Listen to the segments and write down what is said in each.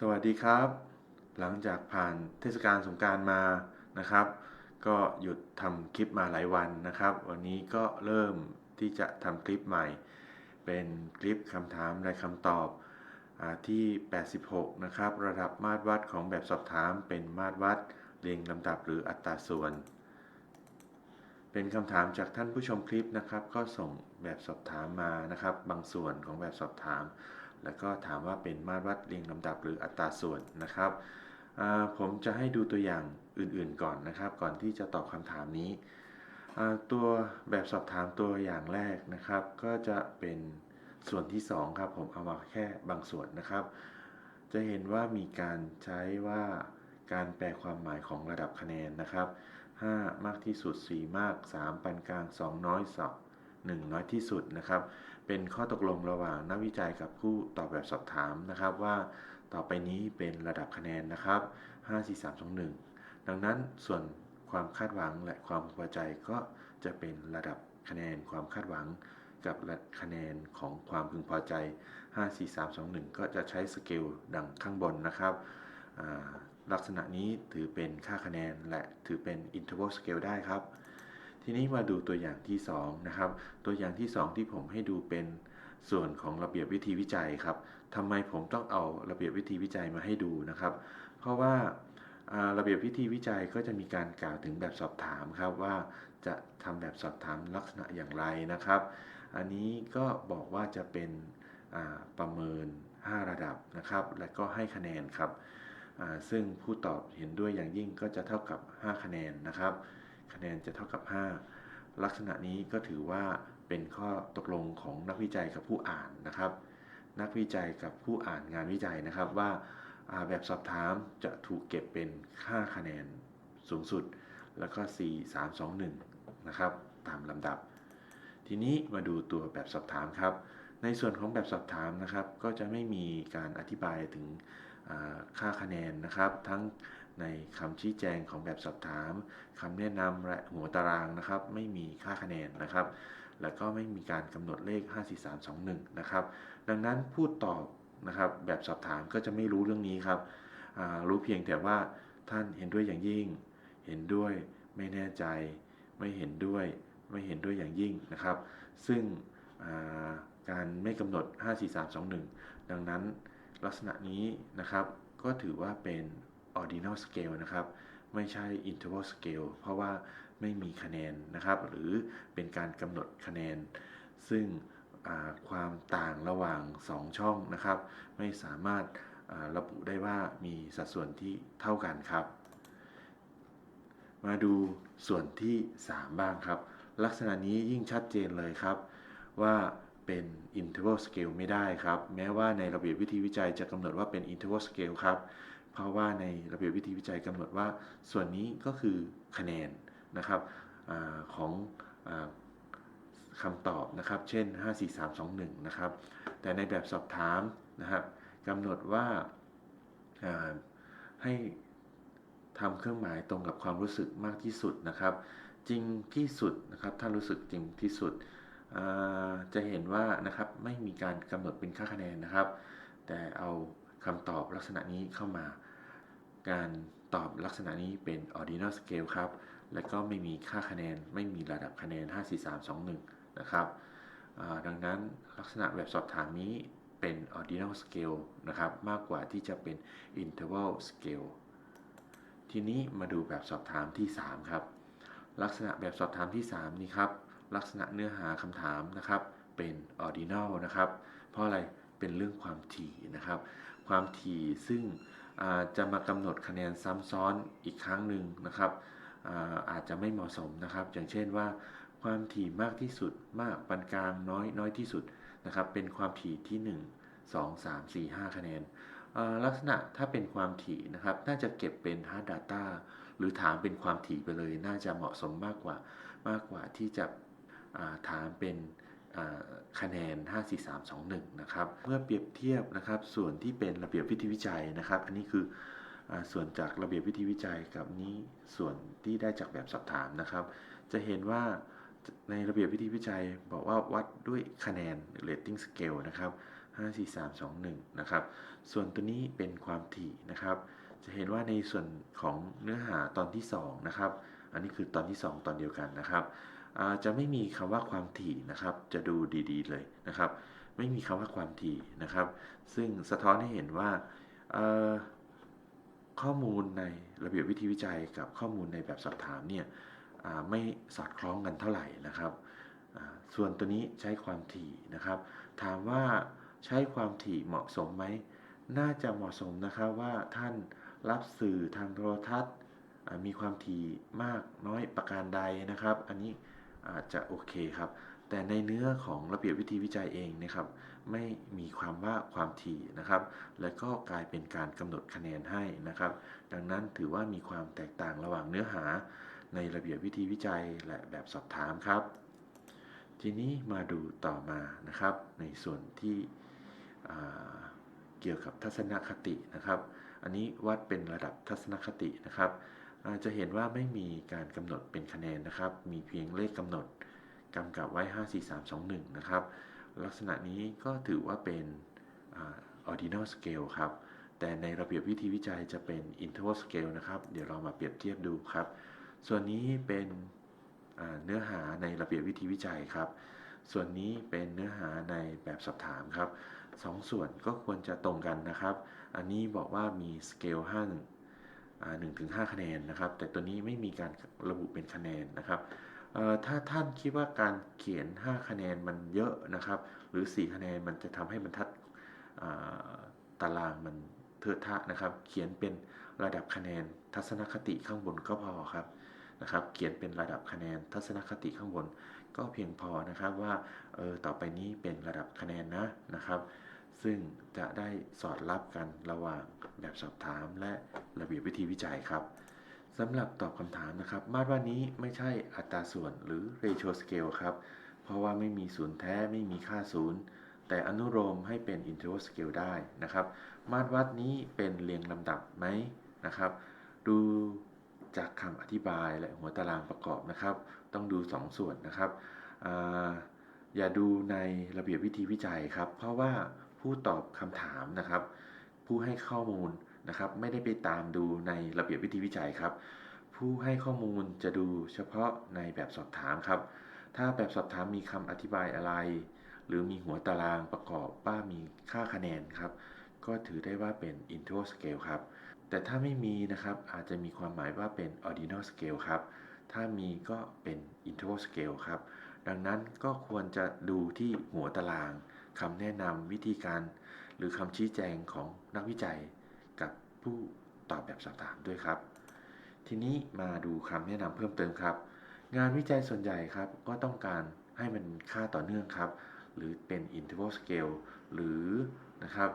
สวัสดีครับ หลังจากผ่านเทศกาลสงการมานะครับ ก็หยุดทำคลิปมาหลายวันนะครับ วันนี้ก็เริ่มที่จะทำคลิปใหม่ เป็นคลิปคำถามและคำตอบอที่ 86 นะครับ ระดับมาตรวัดของแบบสอบถามเป็นมาตรวัดเรียงลำดับหรืออัตราส่วน เป็นคำถามจากท่านผู้ชมคลิปนะครับ ก็ส่งแบบสอบถามมานะครับ บางส่วนของแบบสอบถาม แล้วก็ถามว่าเป็นมาตรวัดเรียงลำดับหรืออัตราส่วนนะครับ ผมจะให้ดูตัวอย่างอื่นๆก่อนนะครับ ก่อนที่จะตอบคำถามนี้ ตัวแบบสอบถามตัวอย่างแรกนะครับ ก็จะเป็นส่วนที่สองครับ ผมเอามาแค่บางส่วนนะครับ จะเห็นว่ามีการใช้ว่าการแปลความหมายของระดับคะแนนนะครับ 5 มากที่สุด 4 มาก 3 ปานกลาง 2 น้อย2 1 น้อยที่สุดนะครับ เป็นข้อตกลงระหว่างนักวิจัยกับผู้ตอบแบบสอบถามนะครับว่าต่อไปนี้เป็นระดับคะแนนนะครับ 5 4 3 2 1 ดังนั้นส่วนความคาดหวังและความพอใจก็จะเป็นระดับคะแนนความคาดหวัง กับคะแนนของความพึงพอใจ 5 4 3 2 1 ก็จะใช้สเกลดังข้างบนนะครับ ลักษณะนี้ถือเป็นค่าคะแนนและถือเป็น interval scale ได้ครับ ทีนี้มาดูตัวอย่างที่2นะครับ ตัวอย่างที่ 2 ที่ผมให้ดูเป็นส่วนของระเบียบวิธีวิจัยครับทำไมผมต้องเอาระเบียบวิธีวิจัยมาให้ดูนะครับ เพราะว่าระเบียบวิธีวิจัยก็จะมีการกล่าวถึงแบบสอบถามครับว่าจะทำแบบสอบถามลักษณะอย่างไรนะครับ อันนี้ก็บอกว่าจะเป็นประเมิน 5 ระดับนะครับ และก็ให้คะแนนครับซึ่งผู้ตอบเห็นด้วยอย่างยิ่งก็จะเท่ากับ 5 คะแนนนะครับ คะแนนจะเท่ากับ 5 ลักษณะนี้ก็ถือว่าเป็นข้อตกลงของนักวิจัยกับผู้อ่านนะครับ นักวิจัยกับผู้อ่านงานวิจัยนะครับว่าแบบสอบถามจะถูกเก็บเป็นค่าคะแนนสูงสุด แล้วก็ 4 3 2 1 นะครับ ตามลำดับ ทีนี้มาดูตัวแบบสอบถามครับ ในส่วนของแบบสอบถามนะครับ ก็จะไม่มีการอธิบายถึงค่าคะแนนนะครับ ทั้ง ในคำชี้แจงของแบบสอบถามคำแนะนำและหัวตารางนะครับ ไม่มีค่าคะแนนนะครับ แล้วก็ไม่มีการกำหนดเลข 5 4 3 2 1 นะครับ ดังนั้นผู้ตอบนะครับแบบสอบถามก็จะไม่รู้เรื่องนี้ครับ รู้เพียงแต่ว่าท่านเห็นด้วยอย่างยิ่ง เห็นด้วยไม่แน่ใจ ไม่เห็นด้วย ไม่เห็นด้วยอย่างยิ่งนะครับ ซึ่งาการไม่กำหนด 5 4 3 2 1 ดังนั้นลักษณะนี้นะครับก็ถือว่าเป็น ordinal scale นะครับ ไม่ใช่ interval scale เพราะว่าไม่มีคะแนนนะครับ หรือเป็นการกำหนดคะแนน ซึ่งความต่างระหว่าง 2 ช่องนะครับ ไม่สามารถระบุได้ว่ามีสัดส่วนที่เท่ากันครับ มาดูส่วนที่ 3 บ้างครับ ลักษณะนี้ยิ่งชัดเจนเลยครับ ว่าเป็น interval scale ไม่ได้ครับ แม้ว่าในระเบียบวิธีวิจัยจะกำหนดว่าเป็น interval scale ครับ เพราะว่าในระเบียบวิธีวิจัยกำหนดว่าส่วนนี้ก็คือคะแนนนะครับอของอคำตอบนะครับ เช่น 5 4 3 2 1 นะครับ แต่ในแบบสอบถามนะครับกำหนดว่าให้ทำเครื่องหมายตรงกับความรู้สึกมากที่สุดนะครับ จริงที่สุดนะครับถ้านรู้สึกจริงที่สุด จะเห็นว่านะครับไม่มีการกำหนดเป็นค่าคะแนนนะครับ แต่เอาคำตอบลักษณะนี้เข้ามา การตอบลักษณะนี้เป็น ordinal scale ครับ และก็ไม่มีค่าคะแนน ไม่มีระดับคะแนน 5 4 3 2 1 นะครับ ดังนั้นลักษณะแบบสอบถามนี้เป็น ordinal scale นะครับ มากกว่าที่จะเป็น interval scale ทีนี้มาดูแบบสอบถามที่ 3 ครับ ลักษณะแบบสอบถามที่ 3 นี้ครับ ลักษณะเนื้อหาคำถามนะครับ เป็น ordinal นะครับ เพราะอะไร เป็นเรื่องความถี่นะครับ ความถี่ซึ่ง จะมากำหนดคะแนนซ้ำซ้อนอีกครั้งหนึ่งนะครับอาอาจจะไม่เหมาะสมนะครับ อย่างเช่นว่าความถี่มากที่สุดมากปานกลางน้อยน้อยที่สุดนะครับ เป็นความถี่ที่ 1 2 3 4 5 คะแนนลักษณะถ้าเป็นความถี่นะครับ น่าจะเก็บเป็น hard data หรือถามเป็นความถี่ไปเลย น่าจะเหมาะสมมากกว่ามากกว่าที่จะาถามเป็น คะแนน 5 4 3 2 1 นะครับ เมื่อเปรียบเทียบนะครับ ส่วนที่เป็นระเบียบวิธีวิจัยนะครับ อันนี้คืออส่วนจากระเบียบวิธีวิจัยกับนี้ส่วนที่ได้จากแบบสอบถามนะครับ จะเห็นว่าในระเบียบวิธีวิจัยบอกว่าวัดด้วยคะแนน rating scale นะครับ 5 4 3 2 1 นะครับ ส่วนตัวนี้เป็นความถี่นะครับ จะเห็นว่าในส่วนของเนื้อหาตอนที่ 2 นะครับ อันนี้คือตอนที่ 2 ตอนเดียวกันนะครับ จะไม่มีคำว่าความถี่นะครับ จะดูดีๆเลยนะครับ ไม่มีคำว่าความถี่นะครับ ซึ่งสะท้อนให้เห็นว่าข้อมูลในระเบียบวิธีวิจัยกับข้อมูลในแบบสอบถามเนี่ยไม่สอดคล้องกันเท่าไหร่นะครับ ส่วนตัวนี้ใช้ความถี่นะครับ ถามว่าใช้ความถี่เหมาะสมไหม น่าจะเหมาะสมนะครับว่าท่านรับสื่อทางโทรทัศน์มีความถี่มากน้อยประการใดนะครับ อันนี้ อาจจะโอเคครับ แต่ในเนื้อของระเบียบวิธีวิจัยเองนะครับ ไม่มีความว่าความถี่นะครับ และก็กลายเป็นการกำหนดคะแนนให้นะครับ ดังนั้นถือว่ามีความแตกต่างระหว่างเนื้อหา ในระเบียบวิธีวิจัยและแบบสอบถามครับ ทีนี้มาดูต่อมานะครับ ในส่วนที่เกี่ยวกับทัศนคตินะครับ อันนี้วัดเป็นระดับทัศนคตินะครับ จะเห็นว่าไม่มีการกำหนดเป็นคะแนนนะครับ มีเพียงเลขกำหนดกำกับไว้ 5 4 3 2 1 นะครับ ลักษณะนี้ก็ถือว่าเป็น ordinal scale ครับ แต่ในระเบียบวิธีวิจัยจะเป็น interval scale นะครับ เดี๋ยวเรามาเปรียบเทียบดูครับ ส่วนนี้เป็นเนื้อหาในระเบียบวิธีวิจัยครับ ส่วนนี้เป็นเนื้อหาในแบบสอบถามครับสองส่วนก็ควรจะตรงกันนะครับ อันนี้บอกว่ามีสเกล5 อ่า1ถึง5คะแนนนะครับ แต่ตัวนี้ไม่มีการระบุเป็นคะแนนนะครับถ้าท่านคิดว่าการเขียน 5 คะแนนมันเยอะนะครับ หรือ 4 คะแนนมันจะทำให้บรรทัดตารางมันเทอะทะนะครับ เขียนเป็นระดับคะแนนทัศนคติข้างบนก็พอครับนะครับ เขียนเป็นระดับคะแนนทัศนคติข้างบน ก็เพียงพอนะครับว่าเออต่อไปนี้เป็นระดับคะแนนนะนะครับ ซึ่งจะได้สอดรับกันระหว่างแบบสอบถามและระเบียบวิธีวิจัยครับสำหรับตอบคำถามนะครับ มาตรว่านี้ไม่ใช่อัตราส่วนหรือ ratio scale ครับ เพราะว่าไม่มีศูนย์แท้ไม่มีค่าศูนย์ แต่อนุโลมให้เป็น interval scale ได้นะครับ มาตรวัดนี้เป็นเรียงลำดับไหมนะครับ ดูจากคำอธิบายและหัวตารางประกอบนะครับ ต้องดู 2ส่วนนะครับออย่าดูในระเบียบวิธีวิจัยครับ เพราะว่า ผู้ตอบคำถามนะครับ ผู้ให้ข้อมูลนะครับ ไม่ได้ไปตามดูในระเบียบวิธีวิจัยครับ ผู้ให้ข้อมูลจะดูเฉพาะในแบบสอบถามครับ ถ้าแบบสอบถามมีคำอธิบายอะไร หรือมีหัวตารางประกอบว่ามีค่าคะแนนครับ ก็ถือได้ว่าเป็น interval scale ครับ แต่ถ้าไม่มีนะครับอาจจะมีความหมายว่าเป็น ordinal scale ครับ ถ้ามีก็เป็น interval scale ครับดังนั้นก็ควรจะดูที่หัวตาราง คำแนะนำวิธีการ หรือคำชี้แจงของนักวิจัยกับผู้ตอบแบบสอบถามด้วยครับ ทีนี้มาดูคำแนะนำเพิ่มเติมครับ งานวิจัยส่วนใหญ่ครับก็ต้องการให้มันค่าต่อเนื่องครับ หรือเป็น interval scale หรือนะครับ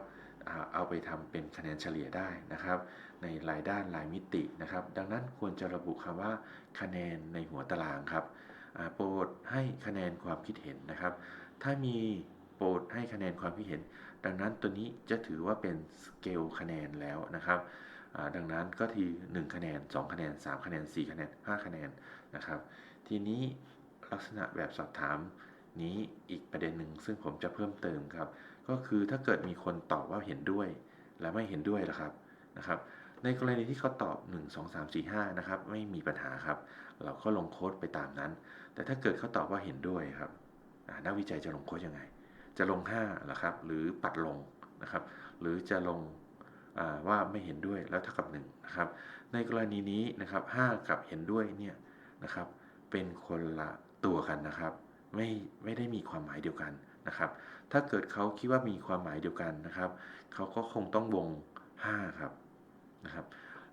เอาไปทำเป็นคะแนนเฉลี่ยได้นะครับ ในหลายด้านหลายมิตินะครับ ดังนั้นควรจะระบุคำว่าคะแนนในหัวตารางครับโปรดให้คะแนนความคิดเห็นนะครับ ถ้ามี ปรดให้คะแนนความคิดเห็น ดังนั้นตัวนี้จะถือว่าเป็นสเกลคะแนนแล้วนะครับ ดังนั้นก็ที1คะแนน 2 คะแนน 3 คะแนน 4 คะแนน 5 คะแนนนะครับ ทีนี้ลักษณะแบบสอบถามนี้อีกประเด็นหนึ่งซึ่งผมจะเพิ่มเติมครับ ก็คือถ้าเกิดมีคนตอบว่าเห็นด้วย และไม่เห็นด้วยล่ะครับนะครับ ในกรณีที่เขาตอบ 1 2 3 4 5นะครับไม่มีปัญหาครับ เราก็ลงโค้ดไปตามนั้น แต่ถ้าเกิดเขาตอบว่าเห็นด้วยครับนักวิจัยจะลงโค้ดยังไง จะลง5หรอครับ หรือปัดลงนะครับ หรือจะลงว่าไม่เห็นด้วยแล้วเท่ากับ1นะครับ ในกรณีนี้นะครับ5กับเห็นด้วยเนี่ยนะครับ เป็นคนละตัวกันนะครับ ไม่ไม่ได้มีความหมายเดียวกันนะครับ ถ้าเกิดเขาคิดว่ามีความหมายเดียวกันนะครับเขาก็คงต้องวง5ครับนะครับ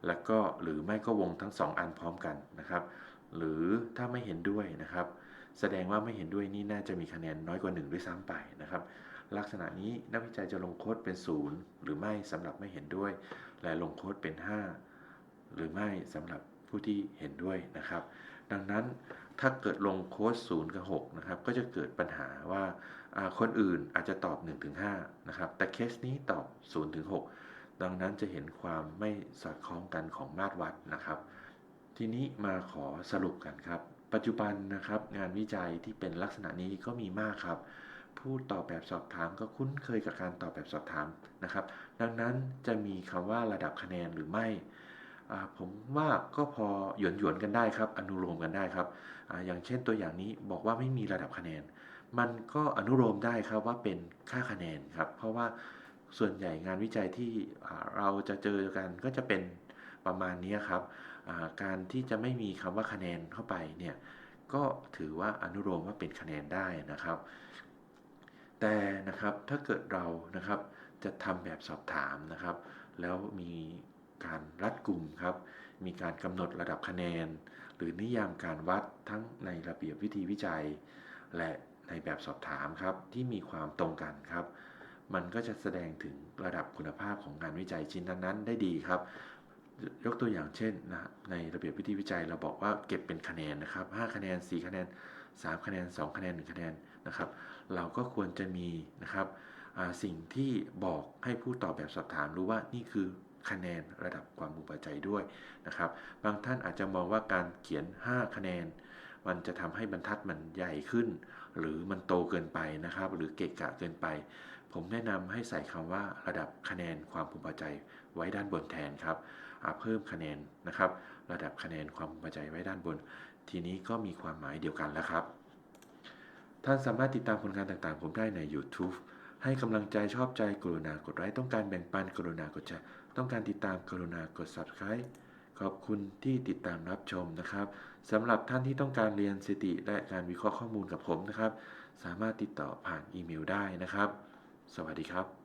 แล้วก็หรือไม่ก็วงทั้ง 2 อันพร้อมกันนะครับ หรือถ้าไม่เห็นด้วยนะครับ แสดงว่าไม่เห็นด้วยนี่น่าจะมีคะแนนน้อยกว่า 1 ด้วยซ้ำไปนะครับ ลักษณะนี้นักวิจัยจะลงโค้ดเป็น 0 หรือไม่สำหรับไม่เห็นด้วย และลงโค้ดเป็น 5 หรือไม่สำหรับผู้ที่เห็นด้วยนะครับ ดังนั้นถ้าเกิดลงโค้ด0กับ6นะครับก็จะเกิดปัญหาว่าคนอื่นอาจจะตอบ1-5นะครับแต่เคสนี้ตอบ0-6ดังนั้นจะเห็นความไม่สอดคล้องกันของมาตรวัดนะครับ ทีนี้มาขอสรุปกันครับ ปัจจุบันนะครับงานวิจัยที่เป็นลักษณะนี้ก็มีมากครับ ผู้ตอบแบบสอบถามก็คุ้นเคยกับการตอบแบบสอบถามนะครับ ดังนั้นจะมีคำว่าระดับคะแนนหรือไม่ ผมว่าก็พอหยวนหยวนกันได้ครับ อนุโลมกันได้ครับออย่างเช่นตัวอย่างนี้บอกว่าไม่มีระดับคะแนน มันก็อนุโลมได้ครับว่าเป็นค่าคะแนนครับ เพราะว่าส่วนใหญ่งานวิจัยที่เราจะเจอกันก็จะเป็น ประมาณนี้ครับการที่จะไม่มีคำว่าคะแนนเข้าไปเนี่ยก็ถือว่าอนุโลมว่าเป็นคะแนนได้นะครับ แต่นะครับถ้าเกิดเรานะครับจะทำแบบสอบถามนะครับ แล้วมีการรัดกลุ่มครับ มีการกำหนดระดับคะแนน หรือนิยามการวัดทั้งในระเบียบวิธีวิจัย และในแบบสอบถามครับที่มีความตรงกันครับ มันก็จะแสดงถึงระดับคุณภาพของงานวิจัยชิ้นนั้นๆได้ดีครับ ยกตัวอย่างเช่นนะในระเบียบวิธีวิจัยเราบอกว่าเก็บเป็นคะแนนนะครับ5คะแนน 4 คะแนน 3 คะแนน 2 คะแนน 1 คะแนนนะครับ เราก็ควรจะมีนะครับสิ่งที่บอกให้ผู้ตอบแบบสอบถามรู้ว่านี่คือคะแนนระดับความพึงพอใจด้วยนะครับ บางท่านอาจจะมองว่าการเขียน 5 คะแนน มันจะทำให้บรรทัดมันใหญ่ขึ้น หรือมันโตเกินไปนะครับ หรือเกะกะเกินไป ผมแนะนำให้ใส่คำว่าระดับคะแนนความพึงพอใจไว้ด้านบนแทนครับ เพิ่มคะแนนนะครับ ระดับคะแนนความพึงพอใจไว้ด้านบน ทีนี้ก็มีความหมายเดียวกันแล้วครับ ท่านสามารถติดตามผลงานต่างๆ ผมได้ใน YouTube ให้กำลังใจชอบใจกรุณากดไลค์ต้องการแบ่งปันกรุณากดแชร์ต้องการติดตามกรุณากด Subscribe ขอบคุณที่ติดตามรับชมนะครับสำหรับท่านที่ต้องการเรียนสติและการวิเคราะห์ข้อมูลกับผมนะครับ สามารถติดต่อผ่านอีเมลได้นะครับ สวัสดีครับ